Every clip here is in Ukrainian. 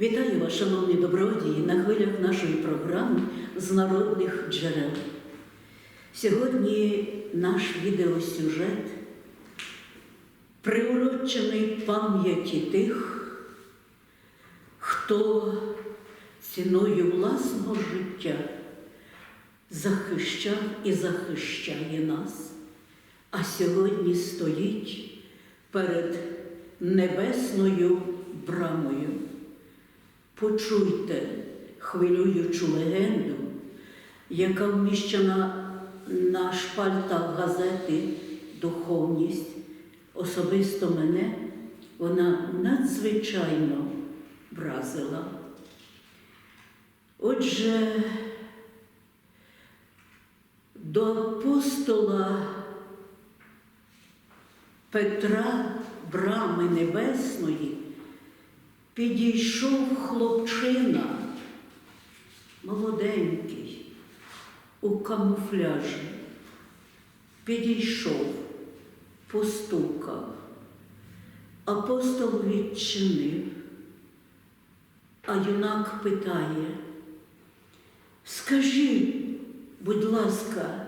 Вітаю вас, шановні добродії, на хвилях нашої програми з народних джерел. Сьогодні наш відеосюжет приурочений пам'яті тих, хто ціною власного життя захищав і захищає нас, а сьогодні стоїть перед небесною брамою. Почуйте хвилюючу легенду, яка вміщена на шпальтах газети Духовність. Особисто мене вона надзвичайно вразила. Отже, до апостола Петра Брами Небесної підійшов хлопчина, молоденький, у камуфляжі. Підійшов, постукав. Апостол відчинив, а юнак питає, скажи, будь ласка,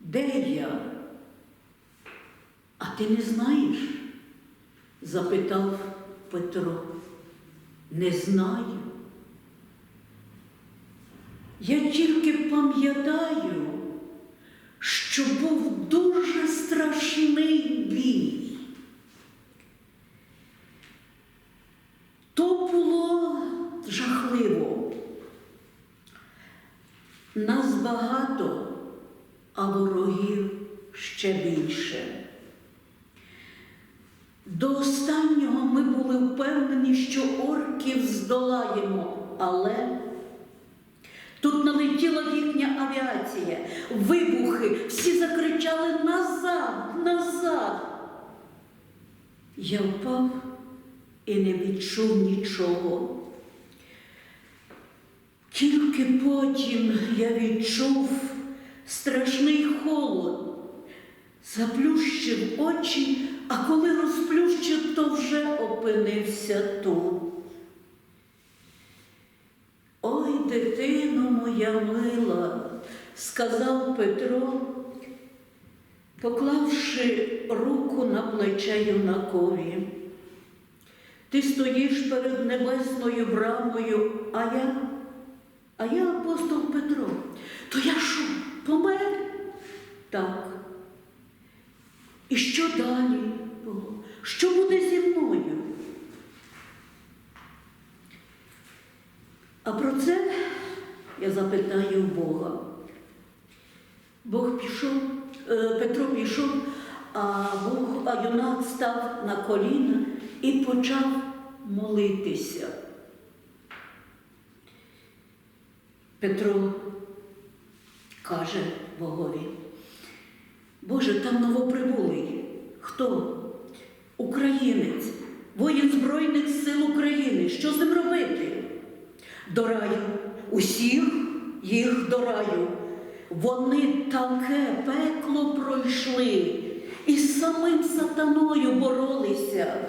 де я? А ти не знаєш? запитав Петро. Не знаю. Я тільки пам'ятаю, що був дуже страшний бій. То було жахливо. Нас багато, а ворогів ще більше. До останнього ми були впевнені, що орків здолаємо, але тут налетіла їхня авіація, вибухи, всі закричали назад, назад. Я впав і не відчув нічого. Тільки потім я відчув страшний холод, заплющив очі, а коли розплющив, то вже опинився тут. Ой, дитино моя мила, сказав Петро, поклавши руку на плече юнакові. Ти стоїш перед небесною брамою, а я, а я апостол Петро. То я що, помер? Так. І що далі було? Що буде зі мною? А про це я запитаю Бога. Бог пішов, е, Петро пішов, а, Бог, а юнак став на коліна і почав молитися. Петро каже Богові, Боже, там новоприбулий. Хто? Українець, воїн Збройних сил України. Що з ним робити? До раю, усіх їх до раю. Вони таке пекло пройшли і з самим сатаною боролися.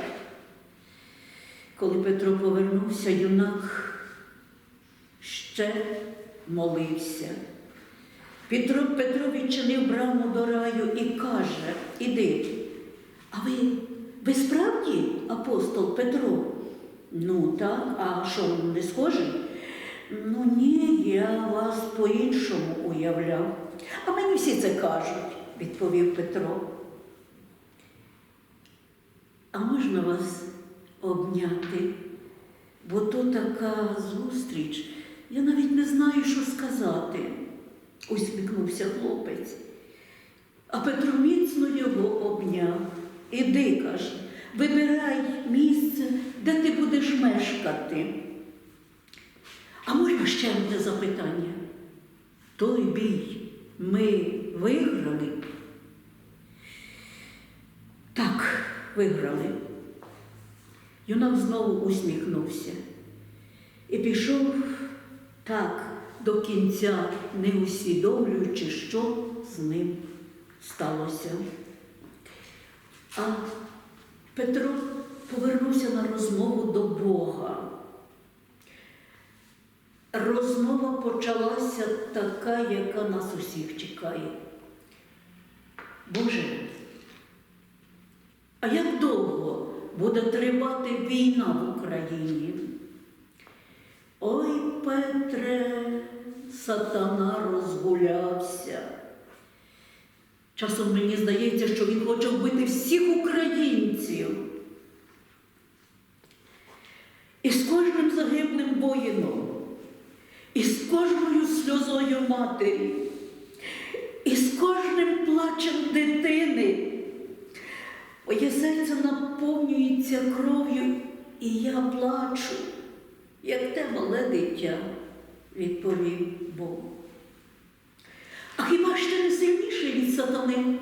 Коли Петро повернувся, юнак ще молився. Петро, Петро відчинив браму до раю і каже, іди. А ви, ви справді апостол Петро? Ну так, а що, не схожий? Ну ні, я вас по-іншому уявляв. А мені всі це кажуть, відповів Петро. А можна вас обняти? Бо то така зустріч. Я навіть не знаю, що сказати, усміхнувся хлопець. А Петро міцно його обняв. Іди, каже, вибирай місце, де ти будеш мешкати. А можна ще одне запитання? Той бій ми виграли? Так, виграли. Юнак знову усміхнувся і пішов так до кінця, не усвідомлюючи, що з ним сталося. А Петро повернувся на розмову до Бога. розмова почалася така, яка нас усіх чекає. Боже, а як довго буде тривати війна в Україні? Ой, Петре, сатана розгулявся. Часом мені здається, що він хоче вбити всіх українців. І з кожним загиблим воїном, і з кожною сльозою матері, і з кожним плачем дитини. Моє серце наповнюється кров'ю, і я плачу, як те мале дитя, відповів Бог. А хіба ти не сильніший від сатани?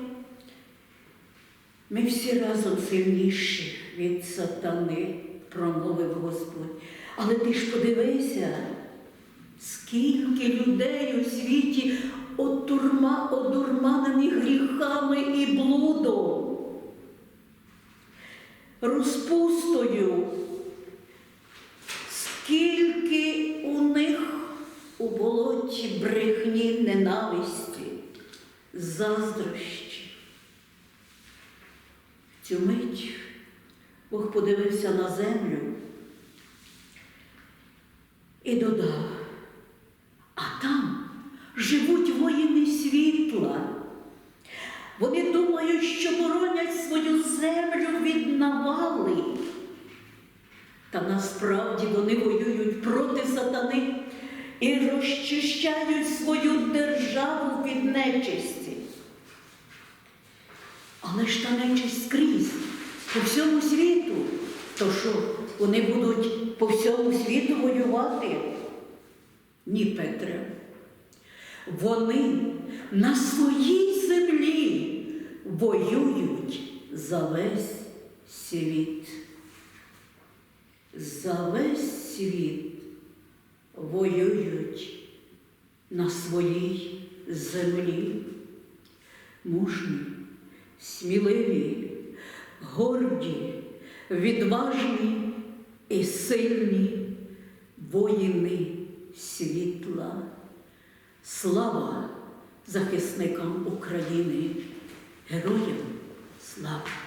Ми всі разом сильніші від сатани, промовив Господь. Але ти ж подивися, скільки людей у світі отурма, одурманені гріхами і блудом, розпустою, скільки болоті брехні ненависті, заздрощі. Цю мить Бог подивився на землю і додав, а там живуть воїни світла. Вони думають, що боронять свою землю від навали. Та насправді вони воюють проти сатани і розчищають свою державу від нечисті. Але ж та нечисть скрізь, по всьому світу. То що, вони будуть по всьому світу воювати? Ні, Петре. Вони на своїй землі воюють за весь світ. За весь світ воюють на своїй землі. Мужні, сміливі, горді, відважні і сильні воїни світла. Слава захисникам України, героям слава!